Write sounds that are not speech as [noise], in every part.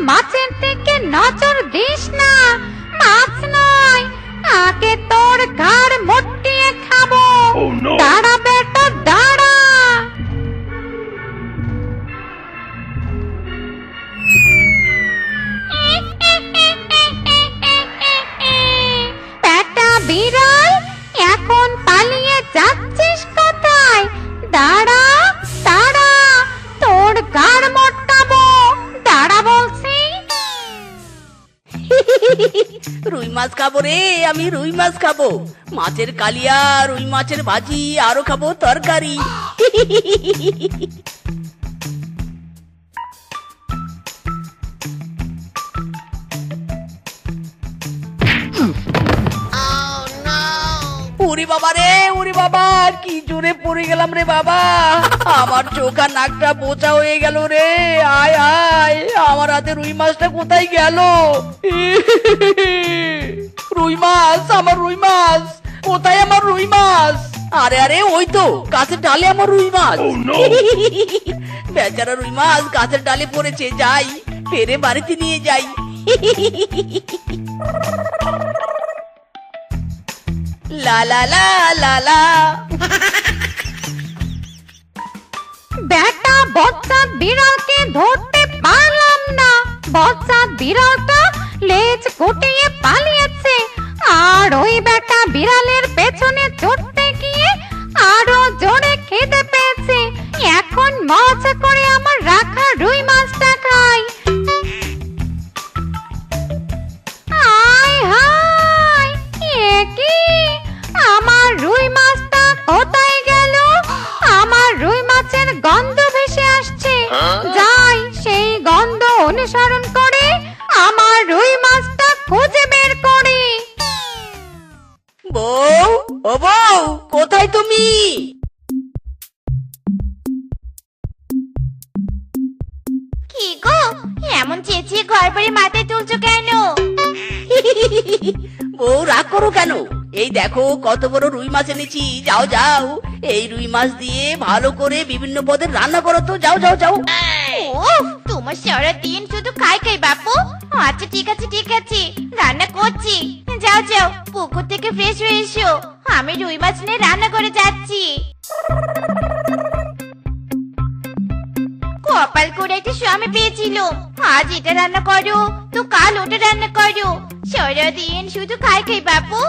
সাদের মাছের দিকে আমি রুই মাছ খাব। মাছের কালিয়া, রুই মাছের ভাজি, আরও খাব তরকারি। উরি বাবা রে, উরি বাবা, কি জোরে পড়ে গেলাম রে বাবা। আমার চোখ আর নাকটা বোচা হয়ে গেল রে। আয় আয়, আমার হাতে রুই মাছটা কোথায় গেল? রুই মাছ আমার রুই মাছ। কোথায় আমার রুই মাছ? আরে আরে ওই তো গাছের ডালে আমার রুই মাছ। [laughs] বেচারা রুই মাছ গাছের ডালে পড়েছে যাই ফেরে বাড়িতে নিয়ে যাই। [laughs] লা লা লা লা লা। বেটা বচ্চা বিড়ালকে ধরতে পারলাম না। বচ্চা বিড়ালটা লেজ গুটিয়ে পালিয়েছে। আর ওই বেটা বিড়ালের পেছনে মাছ এনেছি, যাও যাও। এই রুই মাছ দিয়ে ভালো করে বিভিন্ন পদের রান্না করো তো, যাও যাও যাও। ও তোমার সারা দিন শুধু খাই খাই, বাপু। আচ্ছা ঠিক আছে ঠিক আছে। রান্না করছি। যাও যাও, পুকুর থেকে ফ্রেশ হয়ে এসো। আমি রুই মাছ নিয়ে রান্না করে যাচ্ছি। কপাল করে স্বামী পেয়েছিল। আজ এটা রান্না করো, তো কাল ওটা রান্না করো। সারাদিন শুধু খাই খাই বাপু।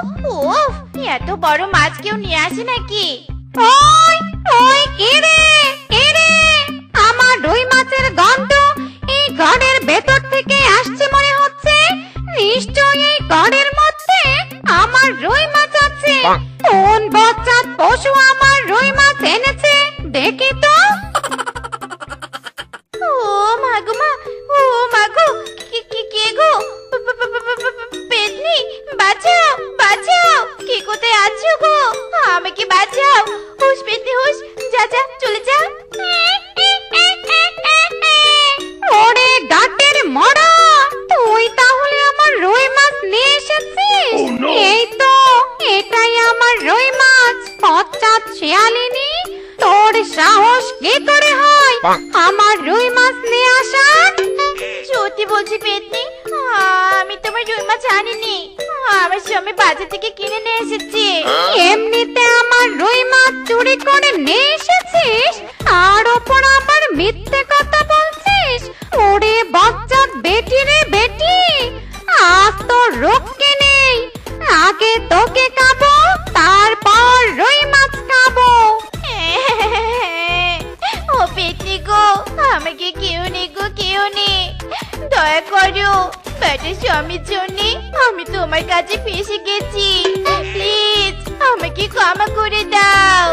ওফ এত বড় মাছ কেউ নিয়ে আসে নাকি? ওই ওই আমার রুই মাছের গন্ধ এই ঘরের ভেতর থেকে আসছে মনে হচ্ছে। নিশ্চয়ই এই ঘরের মধ্যে আমার রুই মাছ আছে। কোন বাচ্চা পশু আমার রুই মাছ এনেছে, দেখি তো। ও মাগো মা ও রক্ষে নেই। আগে তোকে খাব, তারপর রুই মাছ খাব। ও পেতনি গো, আমাকে কেউ নেই গো, কেউ নেই দয়া করো বেটার স্বামীর জন্য আমি তোমার কাছে ফেসে গেছি। প্লিজ, আমাকে ক্ষমা করে দাও।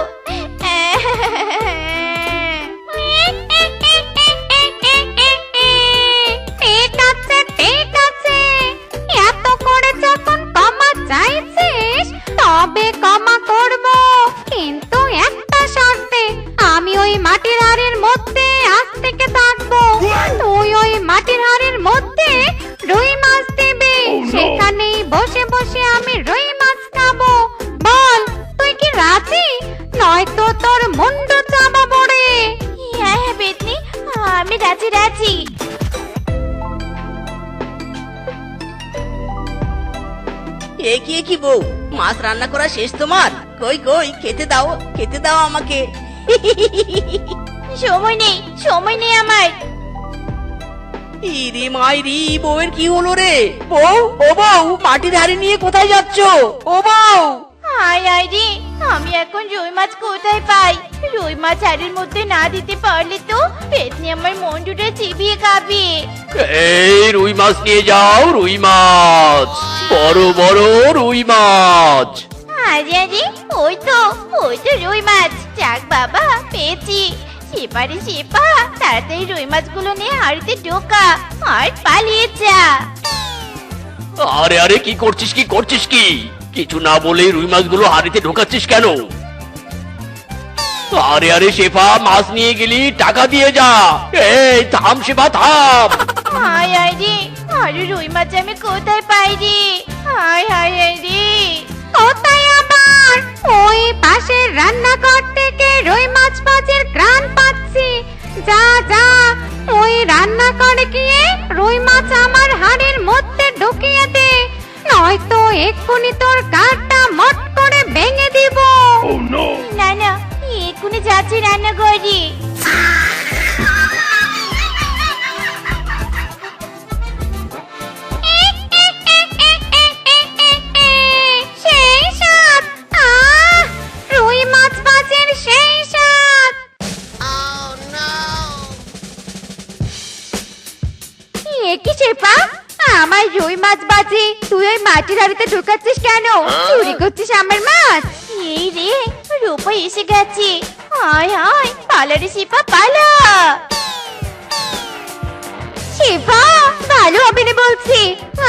চাইছিস? তবে ক্ষমা করব। কিন্তু একটা শর্তে আমি ওই মাটির হাড়ের মধ্যে আজ থেকে থাকব। তুই ওই মাটির হাড়ের মধ্যে রুই মাছ দিবি। সেখানেই বসে বসে আমি রুই কি কি বউ? মাছ রান্না করা শেষ তোমার? কই কই খেতে দাও খেতে দাও আমাকে। সময় নেই সময় নেই আমার। ইরি মাইরি বউয়ের কি হলো রে? বউ ও বউ মাটির হাড়ি নিয়ে কোথায় যাচ্ছ? ও বউ! আয় আয় রে আমি এখন রুই মাছ কোথায় পাই? রুই মাছ হাড়ির মধ্যে না দিতে পারলে তো পেতনি আমার মন্ডুটা চিবিয়ে খাবে। এই রুই মাছ নিয়ে যাও রুই মাছ। বড় বড় রুই মাছ। আরে আরে ওই তো ওই তো রুই মাছ। যাক বাবা পেয়েছি। সেপারে সেপা তাড়াতাড়ি রুই মাছগুলো নিয়ে হাড়িতে ঢোকা আর পালিয়ে যা। আরে আরে কি করছিস কি করছিস কি? কিছু না বলেই রুই মাছগুলো হাড়িতে ঢোকাচ্ছিস কেন? আরে আরে শেফা মাছ নিয়ে গেলি টাকা দিয়ে যা। এই থাম শেফা থাম। হায় হায় রে আরে রুই মাছ আমি কোথায় পাই রে? হায় হায় হায় রে। কোথায় আবার? ওই পাশের রান্নাঘর থেকে রুই মাছ গ্রান পাচ্ছি। যা যা ওই রান্না করে গিয়ে রুই মাছ আমার হাড়ের মধ্যে ঢুকিয়ে দে। নয়তো এক্ষুনি তোর কাঠটা মট করে ভেঙে দিব। না না এক্ষুনি যাচ্ছি রান্নাঘরে। মাটির ঢুকাচ্ছিস কেন? চুরি করছিস আমার মাছ? এই রে রূপা এসে গেছে। হায় হায় পালারে শিপা পালা। শেফা ভালো হবে না বলছি।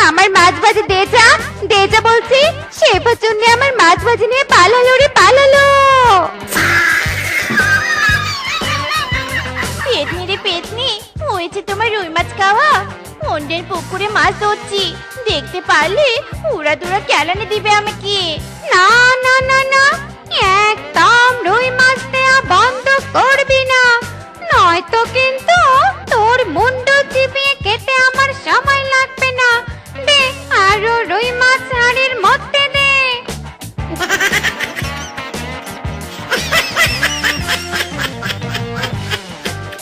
আমার মাছ ভাজি দে যা দে যা বলছি। শেফার জন্য আমার মাছ ভাজি নিয়ে পালালো রে পালালো। পেতনি রে পেতনি হয়েছে তোমার রুই মাছ খাওয়া? অন্যের পুকুরে মাছ ধরছি। দেখতে পারলে উড়া দুরা কেলানি দিবে আমাকে। না না না না, একদম রুই মাছ দেয়া বন্ধ করবি না। নয়তো কিন্তু তোর মুন্ডু চিপিয়ে কেটে আমার সময় লাগবে না। দে, আরও রুই মাছ হাড়ির মধ্যে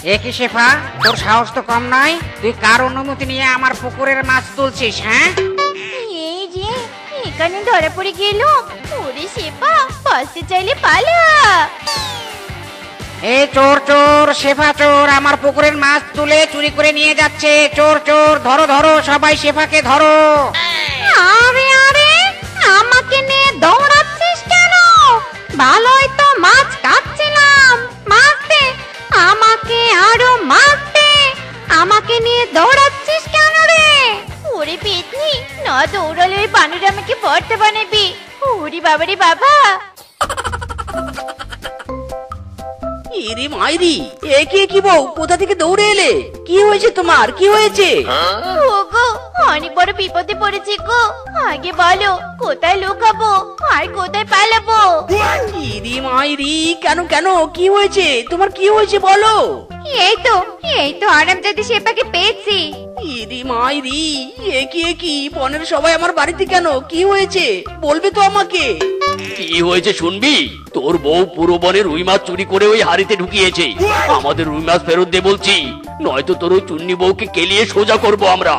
দে এ শেফা? তোর সাহস তো কম নয়? তুই কার অনুমতি নিয়ে আমার পুকুরের মাছ তুলছিস হ্যাঁ? এই যে এখানে ধরা পড়ে গেল। ওরে শেপা বাঁচতে চাইলে পালা। এই চোর চোর শেফা চোর আমার পুকুরের মাছ তুলে চুরি করে নিয়ে যাচ্ছে। চোর চোর ধরো ধরো সবাই শেফাকে ধরো। আরে আরে আমাকে নিয়ে দৌড়াচ্ছিস বউ কোথা থেকে দৌড়ে এলে? কি হয়েছে তোমার? কি হয়েছে? ওগো অনেক বড় বিপদে পড়েছি গো। আগে বলো কোথায় লুকাবো? আর কোথায় পালাবো? ইরি মাইরি কেন কেন? কি হয়েছে? তোমার কি হয়েছে বলো? এই তো এই তো আরামজাদি শেপাকে পেয়েছি। ইরি মাইরি এ কি কি? বনের সবাই আমার বাড়িতে কেন? কি হয়েছে? বলবে তো আমাকে। কি হয়েছে শুনবি? তোর বউ পুরো বনে রুই মাছ চুরি করে ওই হাড়িতে ঢুকিয়েছে। আমাদের রুই মাছ ফেরত দে বলছি। নয়তো তোর ওই চুন্নি বউকে কেলিয়ে সোজা করব আমরা।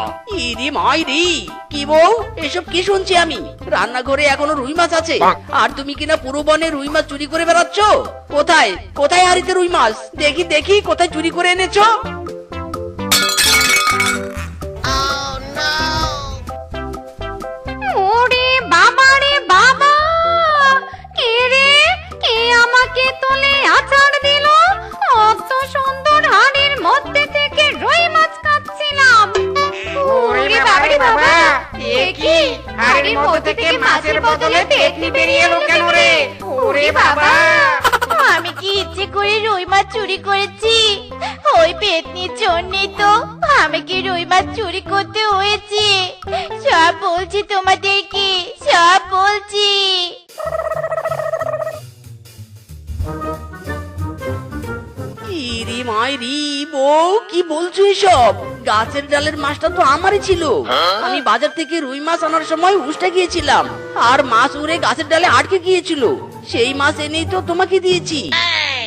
ইরি মাইরি কি বউ? এসব কি শুনছি আমি? রান্নাঘরে এখনও রুই মাছ আছে। আর তুমি কিনা পুরো বনে রুই মাছ চুরি করে বেড়াচ্ছ? কোথায়? কোথায় হারিতে রুই মাছ? দেখি দেখি কোথায় চুরি করে এনেছো? ওরে বাবা রে বাবা আমাকে তোলে আচার দিল। অত সুন্দর হাড়ির মধ্যে থেকে রুই মাছ খাচ্ছিলাম ওরে বাবা রে বাবা, এ কি? হাড়ির মধ্যে থেকে মাছের বদলে পেতনি বেরিয়ে এলো কেন রে? ওরে বাবা! আমি কি ইচ্ছে করে রুই মাছ চুরি করেছি? ওই পেতনির জন্যই তো আমাকে রুই মাছ চুরি করতে হয়েছে? সব বলছি তোমাদেরকে সব বলছি। মাইরি বউ কি বলছো এসব? গাছের ডালের মাছটা তো আমারই ছিল। আমি বাজার থেকে রুই মাছ আনার সময় উষ্টা গিয়েছিলাম। আর মাছ উড়ে গাছের ডালে আটকে গিয়েছিল। সেই মাছ এনেই তো তোমাকে দিয়েছি।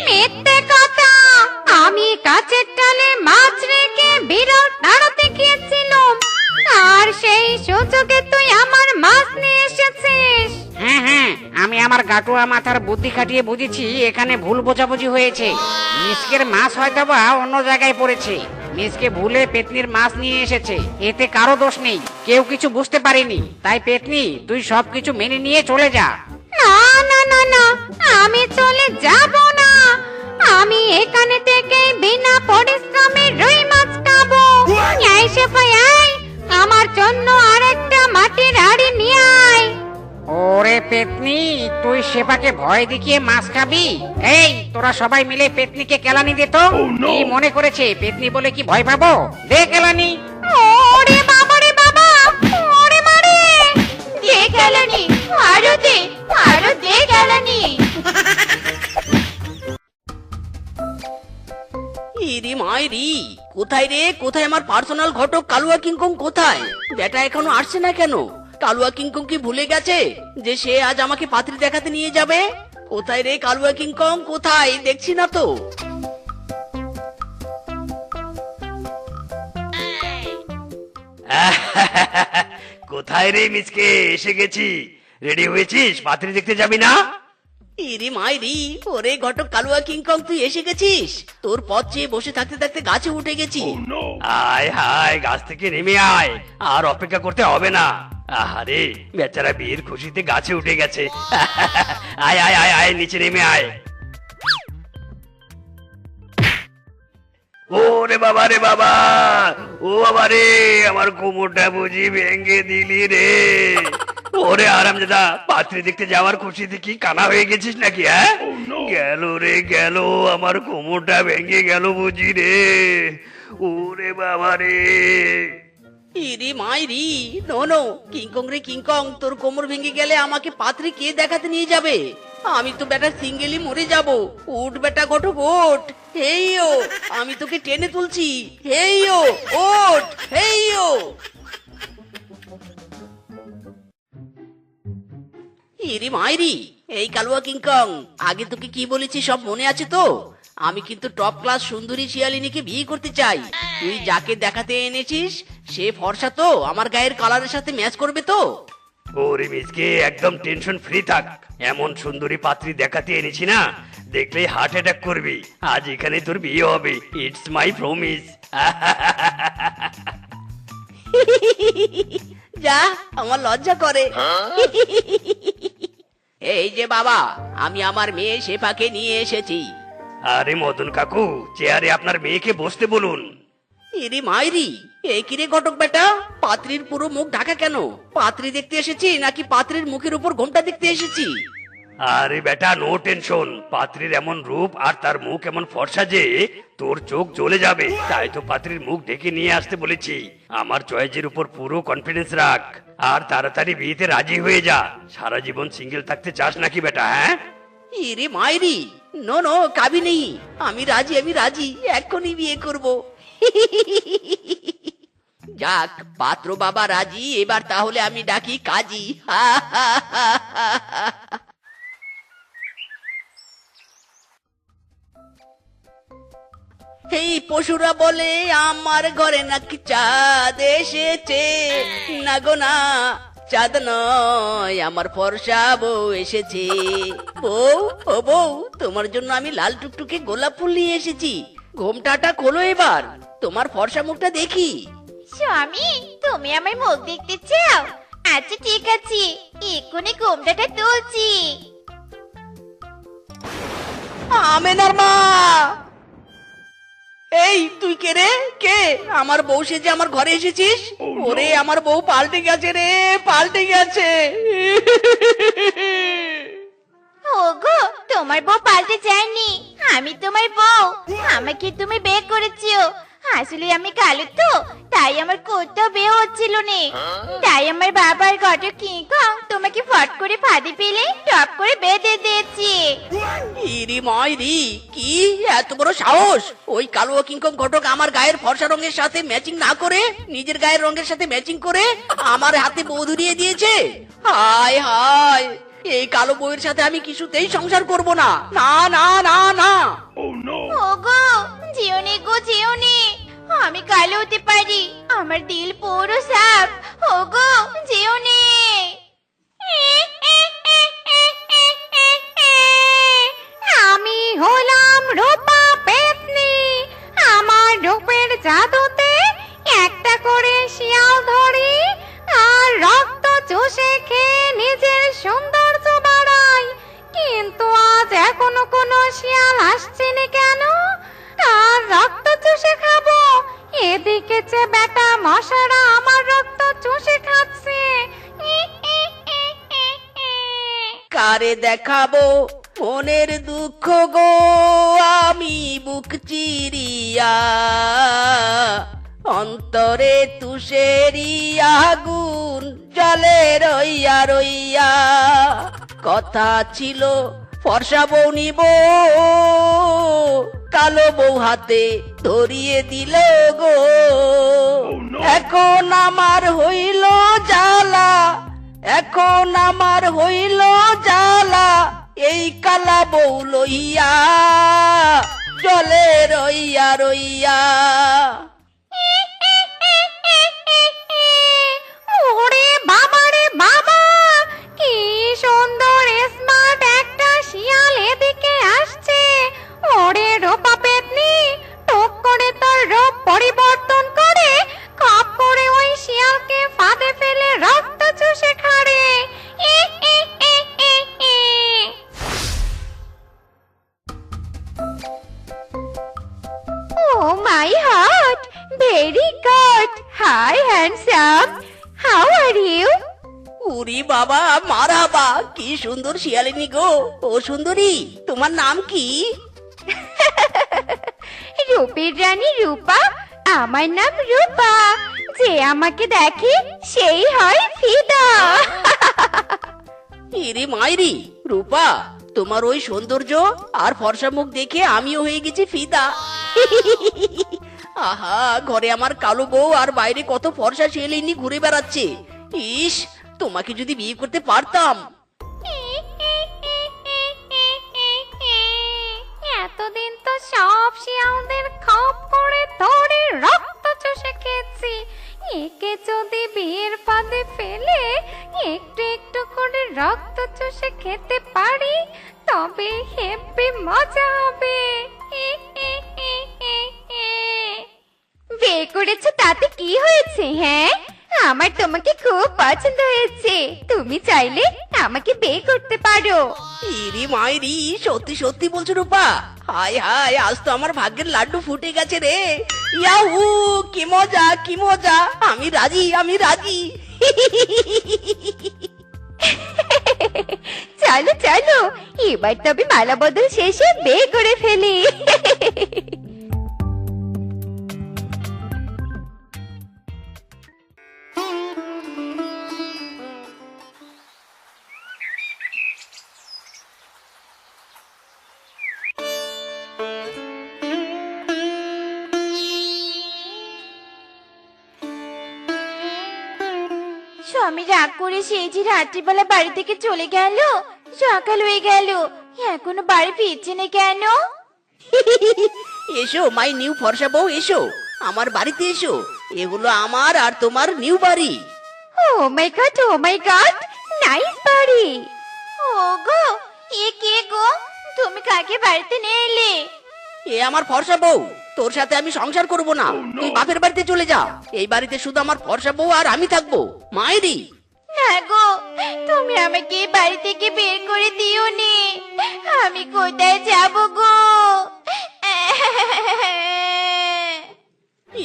মিথ্যে কথা। আমি কাছের টালে মাছ রেখে বিড়াল তাড়াতে গিয়েছিলাম। আর সেই সুযোগে তুই আমার মাছ নিয়ে এসেছিস। হ্যাঁ হ্যাঁ আমি আমার গাটুয়া মাথার বুদ্ধি খাটিয়ে বুঝেছি এখানে ভুল বোঝাবুঝি হয়েছে। মিসকের মাছ হয়তো বা অন্য জায়গায় পড়েছে। মিসকে ভুলে পেতনির মাছ নিয়ে এসেছে। এতে কারও দোষ নেই। কেউ কিছু বুঝতে পারেনি। তাই পেতনি তুই সবকিছু মেনে নিয়ে চলে যা। না না না না আমি চলে যাব না। আমি এখানে থেকে বিনা পরিশ্রমে রুই মাছ খাব। এই সেপাই আয় আমার জন্য আরেকটা মাটির হাড়ি নিয়ে আয়। ওরে পেতনি তুই সেপাকে ভয় দেখিয়ে মাছ খাবি? এই তোরা সবাই মিলে পেতনিকে কেলানি দে তো। কি মনে করেছে পেতনি বলে কি ভয় পাবো? দে কেলানি। ওরে বাবা রে বাবা ওরে মারে। দে গেলানি আরও দে আরও দে গেলানি ইরি মাইরি কোথায় রে কোথায় আমার পার্সোনাল ঘটক কালুয়া কিংকং কোথায়? বেটা এখনও আসছে না কেন? কালুয়া কিংকং কি ভুলে গেছে? যে সে আজ আমাকে পাত্রী দেখাতে নিয়ে যাবে? কোথায় রে কালুয়া কিংকং কোথায়? দেখছি না তো। [laughs] কোথায় রে মিসকে? এসে গেছি। রেডি হয়েছিস? পাত্রী দেখতে যাবি না? ইরি মাইরি ওরে ঘটক কালুয়া কিংকং তুই এসে গেছিস? তোর পথ চেয়ে বসে থাকতে থাকতে গাছে উঠে গেছি। আয় হায় গাছ থেকে নেমে আয়। আর অপেক্ষা করতে হবে না। আহারে বেচারা বিয়ের খুশিতে গাছে উঠে গেছে। [laughs] আয় আয় আয় আয় নিচে নেমে আয়। ওরে বাবা রে বাবা ও বাবা রে আমার কোমরটা বুঝি ভেঙে দিলি রে। ওরে আরাম দাদা পাত্রী দেখতে যাওয়ার খুশিতে কি কানা হয়ে গেছিস নাকি হ্যাঁ? গেল রে গেল আমার কোমরটা ভেঙে গেল বুঝি রে। ওরে বাবা রে। ইরি মাইরি, নো কিংকং রে কিংকং তোর কোমর ভেঙে গেলে আমাকে পাত্রী কে দেখাতে নিয়ে যাবে? আমি তো বেটা সিঙ্গেলি মরে যাব। উঠ বেটা ঘটক, ওঠ। হেই ও, আমি তোকে টেনে তুলছি। হেই ও, ওঠ। হেই ও। ইরি মাইরি, এই কালুয়া কিংকং আগে তোকে কি বলেছি সব মনে আছে তো? আমি কিন্তু টপ ক্লাস সুন্দরী শিয়ালিনীকে বিয়ে করতে চাই। তুই যাকে দেখাতে এনেছিস সে ফর্সা তো আমার গায়ের কালারের সাথে ম্যাচ করবে তো। ওরে মিসকে একদম টেনশন ফ্রি থাক। এমন সুন্দরী পাত্রী দেখাতে এনেছি না দেখলেই হার্ট অ্যাটাক করবি। আজ এখানে তোর বিয়ে হবে ইটস মাই প্রমিস যা আমার লজ্জা করে। এই যে বাবা আমি আমার মেয়ে শেফাকে নিয়ে এসেছি। আরে মদন কাকু চেয়ারে আপনার মেয়েকে বসতে বলুন। ইরি মাইরি এই কিরে ঘটক বেটা? পাত্রীর পুরো মুখ ঢাকা কেন? পাত্রী দেখতে এসেছি নাকি পাত্রীর মুখের উপর ঘোমটা দেখতে এসেছি? আরে বেটা নো টেনশন পাত্রীর এমন রূপ আর তার মুখ এমন ফর্সা যে তোর চোখ জ্বলে যাবে। তাই তো পাত্রীর মুখ ঢেকে নিয়ে আসতে বলেছি। আমার চয়েসের উপর পুরো কনফিডেন্স রাখ। আর তাড়াতাড়ি বিয়েতে রাজি হয়ে যা। সারা জীবন সিঙ্গেল থাকতে চাস নাকি বেটা হ্যাঁ? ইরে মাইরি নো নো কাবি নেই। আমি রাজি আমি রাজি। এক্ষুনি বিয়ে করব। যাক পাত্র বাবা রাজি, এবার তাহলে আমি ডাকি কাজী। এই পশুরা বলে, আমার ঘরে নাকি চাঁদ এসেছে। না গো, না, চাঁদ নয়, আমার ফর্সা বউ এসেছে। বউ, ও বউ, তোমার জন্য আমি লাল টুকটুকে গোলাপ ফুল নিয়ে এসেছি। ঘোমটাটা খোলো এবার। তোমার ফর্সা মুখটা দেখি। স্বামী তুমি আমার মুখ দেখতে চাও? আচ্ছা ঠিক আছে। এক্ষুনি ঘুমটাটা তুলছি। আমেনার মা! এই তুই কে রে? কে? আমার বউ সেজে আমার ঘরে এসেছিস? ওরে আমার বউ পাল্টে গেছে রে পাল্টে গেছে। ওগো তোমার বউ পাল্টে যায়নি। আমি তোমার বউ। আমাকে তুমি বিয়ে করেছ। আসলে আমি কালো তো, তাই আমার কোথাও বিয়ে হচ্ছিল না। তাই আমার বাবার গট কি কম, তোমাকে ফট করে ফাঁদে পেলে টপ করে বেঁধে দিয়েছি। ইরি মাইরি, কি এত বড় সাহস? ওই কালো কিংকম ঘটক আমার গায়ের ফর্সা রঙের সাথে ম্যাচিং না করে, নিজের গায়ের রঙের সাথে ম্যাচিং করে আমার হাতে বউ ধরিয়ে দিয়েছে? হায় হায়। এই কালো বউয়ের সাথে আমি কিছুতেই সংসার করব না। না না না না। ওগো জিওনি গো জিওনি আমি কালো হতে পারি। আমার দিল পুরো সাপ ওগো জিওনি আমি হলাম রূপা পেতনি। আমার রূপের জাদুতে একটা করে শিয়াল ধরি। আর রক্ত চষে খেয়ে নিজের কিন্তু এখনও কোনো শিয়াল আসছে না কেন? আর রক্ত চষে খাব। এদিকে যে বেটা মশারা আমার রক্ত চষে খাচ্ছে। কারে দেখাবো? মনের দুঃখ গো, আমি বুক চিরিয়া। অন্তরে তুষেরি আগুন জলে রইয়া রইয়া। কথা ছিল ফর্সা বউ নিব। কালো বউ হাতে ধরিয়ে দিল গো। এখন আমার হইল জ্বালা এখন আমার হইল জ্বালা এই কালা বউ লইয়া জলে রইয়া রইয়া। Very good! Hi, handsome! How are you? উরি বাবা মারাবা কি সুন্দর শিয়ালিনী গো ও সুন্দরী তোমার নাম কি [laughs] রূপের রানী রূপা আমার নাম রূপা যে আমাকে দেখে সেই হয় ফিদা [laughs] ইরে মাইরি রূপা তোমার ওই সৌন্দর্য আর ফর্সা মুখ দেখে আমিও হয়ে গেছি ফিদা [laughs] আহা, ঘরে আমার কালো বউ আর বাইরে কত ফর্সা শিয়ালিনী ঘুরে বেড়াচ্ছে। ইস, তোমাকে যদি বিয়ে করতে পারতাম। এতদিন তো সব শিয়ালদের খপ করে ধরে রক্ত চষে খেয়েছি। একে যদি বিয়ের ফাঁদে ফেলে একটু একটু করে রক্ত চষে খেতে পারি, তবে হেব্বি মজা হবে। বিয়ে করেছ তাতে কি হয়েছে হ্যাঁ? আমার তোমাকে খুব পছন্দ হয়েছে। তুমি চাইলে আমাকে বিয়ে করতে পারো। ইরি মাইরি সত্যি সত্যি বলছো রূপা। হায় হায় আজ তো আমার ভাগ্যের লাড্ডু ফুটে গেছে রে। ইয়াহু কি মজা কি মজা। আমি রাজি আমি রাজি। চলো চলো এবার তবে মালা বদল শেষে বিয়ে করে ফেলি। স্বামী রাগ করে সেই যে রাত্রিবেলা বাড়ি থেকে চলে গেল, সকাল হয়ে গেল। এখনও বাড়ি ফিরছে না কেন? [laughs] এসো, মাই নিউ ফর্সা বউ, এসো। আমার বাড়িতে এসো। এগুলো আমার আর তোমার নিউ বাড়ি। ও my god oh my god nice বাড়ি। ওগো এ কে গো? তুমি কাকে বাড়িতে নিয়ে এলে? এ আমার ফর্সা বউ তোর সাথে আমি সংসার করব না। তুই বাপের বাড়িতে চলে যা। এই বাড়িতে শুধু আমার ফর্সা বউ আর আমি থাকব। মায়েরি না গো তুমি আমাকে এই বাড়ি থেকে বের করে দিও নি আমি কোথায় যাব গো? [laughs]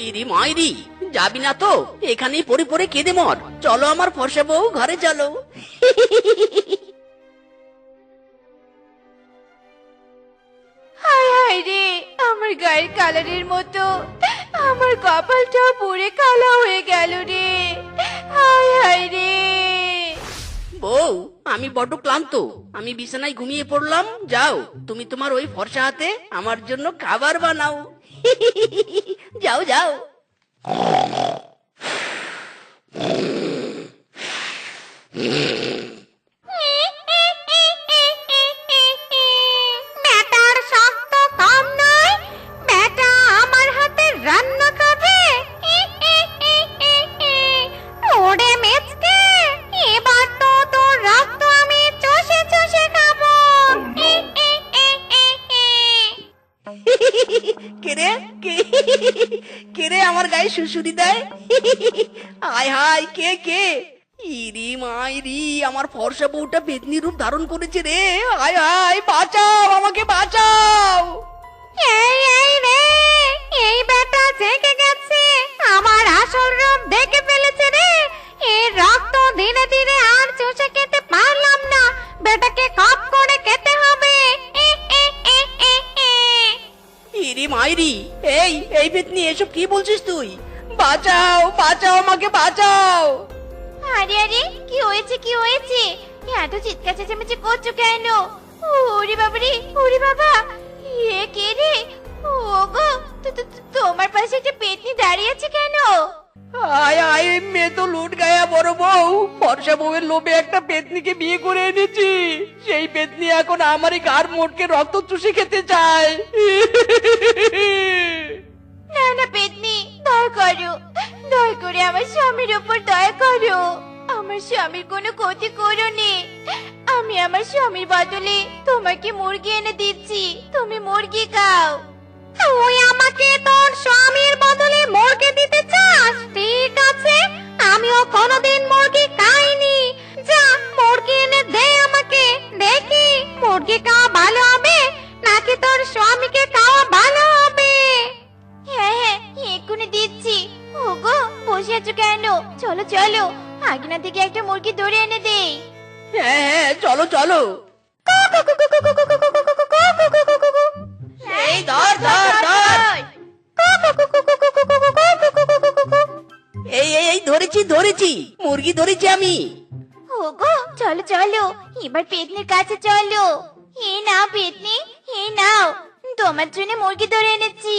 ইরি মাইরি। যাবি না তো? এখানেই পরে পরে কেঁদে মর। চলো আমার ফর্সা বউ ঘরে চলো। হায় হায় রে আমার গায়ের কালারের মতো। আমার কপালটা পুরে কালো হয়ে গেল রে। হায় হায় রে। বউ আমি বড্ড ক্লান্ত। আমি বিছানায় ঘুমিয়ে পড়লাম। যাও তুমি তোমার ওই ফর্সা হাতে আমার জন্য খাবার বানাও। [laughs] যাও যাও আমার দেয়? আয় হায় কে কে? ইরি মাইরি আমার ফর্সা বউটা বেদনি রূপ ধারণ করেছে রে। আয় হায় বাঁচাও আমাকে বাঁচাও! এই এই রে এই বেটা জেগে গেছে। আমার আসল রূপ দেখে ফেলেছে রে। এর রক্ত ধীরে ধীরে আর চষে খেতে পারলাম না। বেটাকে কপ করে খেতে হবে। ইরি মাইরি এই এই বেদনি এসব কি বলছিস তুই? বাঁচাও বাঁচাও আমাকে বাঁচাও। আরে আরে কি হয়েছে কি হয়েছে? এত চিৎকার চেঁচামেচি করছ কেন? ওরে বাবা রে ওরে বাবা এ কে রে? ওগো তোমার পাশে একটা পেতনি দাঁড়িয়ে আছে কেন? আয় আয় মেয়ে তো লুট গায়া বড় বউ। ফর্সা বউয়ের লোভে একটা পেতনিকে বিয়ে করে এনেছি। সেই পেতনি এখন আমারই গার মোটকে রক্ত চুষে খেতে চায়। না পেতনি, দয়া করো, দয়া করে আমার স্বামীর উপর দয়া করো। আমার স্বামীর কোনো ক্ষতি করো নি। আমি আমার স্বামীর বদলে তোমাকে মুরগি এনে দিচ্ছি। তুমি মুরগি খাও। তুই আমাকে তোর স্বামীর বদলে মুরগি দিতে চাস? ঠিক আছে, আমিও কোনোদিন মুরগি খাইনি। যা, মুরগি এনে দে আমাকে, দেখি, মুরগি খাওয়া ভালো হবে? নাকি তোর স্বামীকে খাওয়া বসে আছো কেন? চলো চলো। আগিনা থেকে একটা মুরগি ধরে এনে দেই। হ্যাঁ হ্যাঁ চলো চলো। এই ধর ধর ধর। এই এই এই ধরেছি ধরেছি। মুরগি ধরেছি আমি। ওগো চলো চলো। এবার পেতনির কাছে চলো। এ নাও পেতনি এ নাও। তোমার জন্য মুরগি ধরে এনেছি।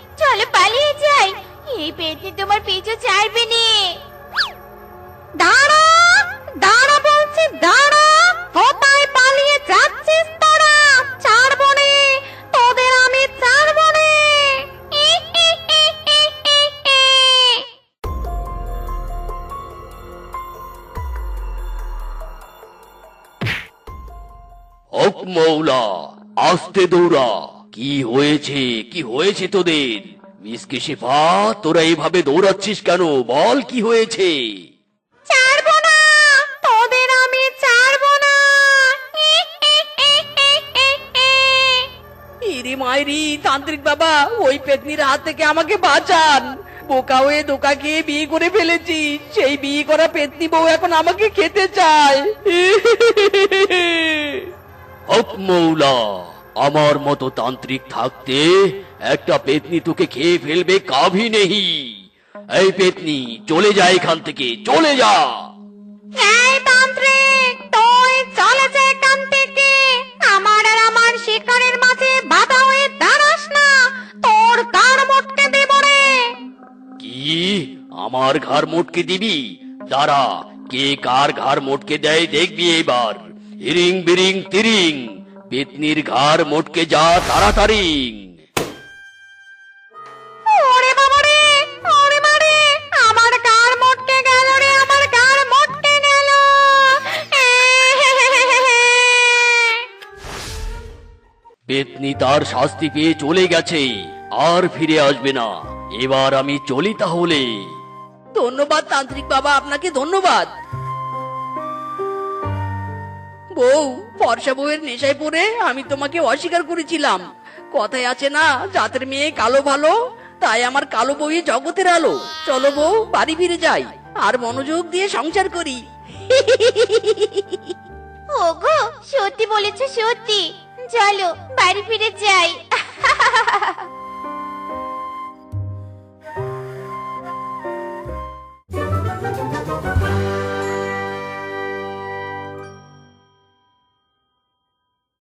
আস্তে দৌড়া। কি হয়েছে? কি হয়েছে তোদের? মিসকে শেফা তোরা এইভাবে দৌড়াচ্ছিস কেন? বল কি হয়েছে? ছাড়বো না! তোদের আমি ছাড়বো না! ইরি মাইরি তান্ত্রিক বাবা ওই পেতনির হাত থেকে আমাকে বাঁচান। বোকা হয়ে দোকা খেয়ে বিয়ে করে ফেলেছি। সেই বিয়ে করা পেতনি বউ এখন আমাকে খেতে চায়। হক মৌলা আমার মতো তান্ত্রিক থাকতে একটা পেতনি তোকে খেয়ে ফেলবে কাভি নেহি। এই পেতনি চলে যা এখান থেকে চলে যা। এই তান্ত্রিক তুই চলে যা এখান থেকে। আমার আর আমার শিকারের মাঝে বাধা হয়ে দাঁড়াস না তোর কার মোটকে দেব রে। কি? আমার ঘর মোটকে দিবি? দাঁড়া কে কার ঘর মোটকে দেয় দেখবি এবার। হিরিং বিরিং তিরিং পেতনির ঘর মোটকে যা তাড়াতাড়ি। পেতনি তার শাস্তি পেয়ে চলে গেছে আর ফিরে আসবে না। এবার আমি চলি তাহলে। ধন্যবাদ তান্ত্রিক বাবা আপনাকে ধন্যবাদ। বউ, ফর্সা বউয়ের নেশায় পড়ে আমি তোমাকে অস্বীকার করেছিলাম। কথায় আছে না, জাতের মেয়ে কালো ভালো, তাই আমার কালো বউয়ে জগতের আলো। চলো বউ, বাড়ি ফিরে যাই, আর মনোযোগ দিয়ে সংসার করি। ওগো, সত্যি বলেছ সত্যি। চলো, বাড়ি ফিরে যাই। [laughs]